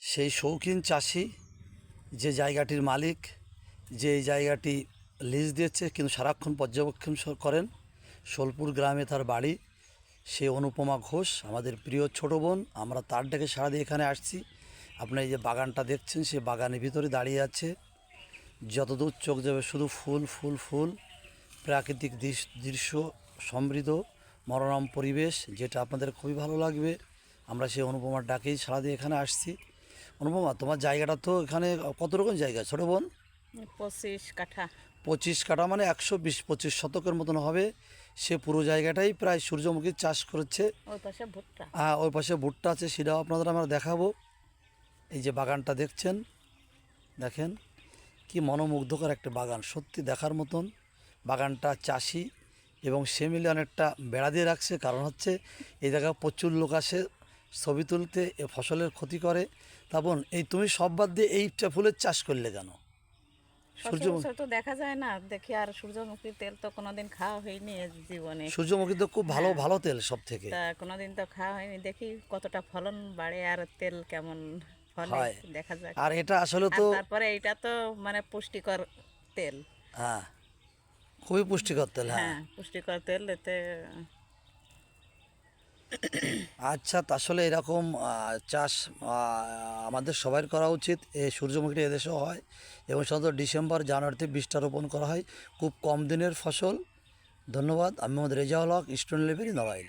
সেই শৌখিন চাষি যে জায়গাটির মালিক, যে এই জায়গাটি লিজ দিয়েছে কিন্তু সারাক্ষণ পর্যবেক্ষণ করেন, সোলপুর গ্রামে তার বাড়ি, সে অনুপমা ঘোষ, আমাদের প্রিয় ছোট বোন, আমরা তার ডেকে সারা দিয়ে এখানে আসছি। আপনার এই যে বাগানটা দেখছেন, সে বাগানের ভিতরে দাঁড়িয়ে আছে। যতদূর চোখ যাবে, শুধু ফুল ফুল ফুল, প্রাকৃতিক দৃশ- দৃশ্য, সমৃদ্ধ, মনোরম পরিবেশ, যেটা আপনাদের খুবই ভালো লাগবে। আমরা সেই অনুপমার ডাকেই সারা দিয়ে এখানে আসছি। অনুপমা তোমার জায়গাটা তো এখানে কত রকম জায়গা? ছোটো বোন? পঁচিশ কাঠা। পঁচিশ কাঠা মানে একশো বিশ পঁচিশ শতকের মতন হবে। সে পুরো জায়গাটাই প্রায় সূর্যমুখী চাষ করেছে। ওই পাশে ভুট্টা। হ্যাঁ ওই পাশে ভুট্টা আছে সেটাও আপনাদের আমরা দেখাবো। এই যে বাগানটা দেখছেন? দেখেন কি মনোমুগ্ধকর একটা বাগান। সত্যি দেখার মতন বাগানটা চাষি এবং সে মিলে অনেকটা বেড়া দিয়ে রাখছে। কারণ হচ্ছে এই জায়গায় প্রচুর লোক আসে। ছবি তুলতে এ ফসলের ক্ষতি করে তা বোন এই তুমি সব বাদ দিয়ে এইটা ফুলের চাষ করলে কেন? সূর্যমুখী তো দেখা যায় না দেখি আর সূর্যমুখীর তেল তো কোনোদিন খাওয়া হয়নি জীবনে। সূর্যমুখী তো খুব ভালো ভালো তেল সব থেকে তা কোনোদিন তো খাওয়া হয়নি দেখি কতটা ফলন বাড়ে আর তেল কেমন ফলে হয়। দেখা যাক। আর এটা আসলে তো তারপরে এটা তো মানে পুষ্টিকর তেল। হ্যাঁ। খুবই পুষ্টিকর তেল হ্যাঁ। হ্যাঁ পুষ্টিকর তেল এতে আচ্ছা আসলে এরকম চাষ আমাদের সবাই করা উচিত। এই সূর্যমুখীটা এদেশেও হয় এবং সাধারণত ডিসেম্বর জানুয়ারিতে বীজটা রোপণ করা হয়। খুব কম দিনের ফসল। ধন্যবাদ। আমি মোহাম্মদ রেজাউল হক স্টুডেন্ট লেভেল নড়াইল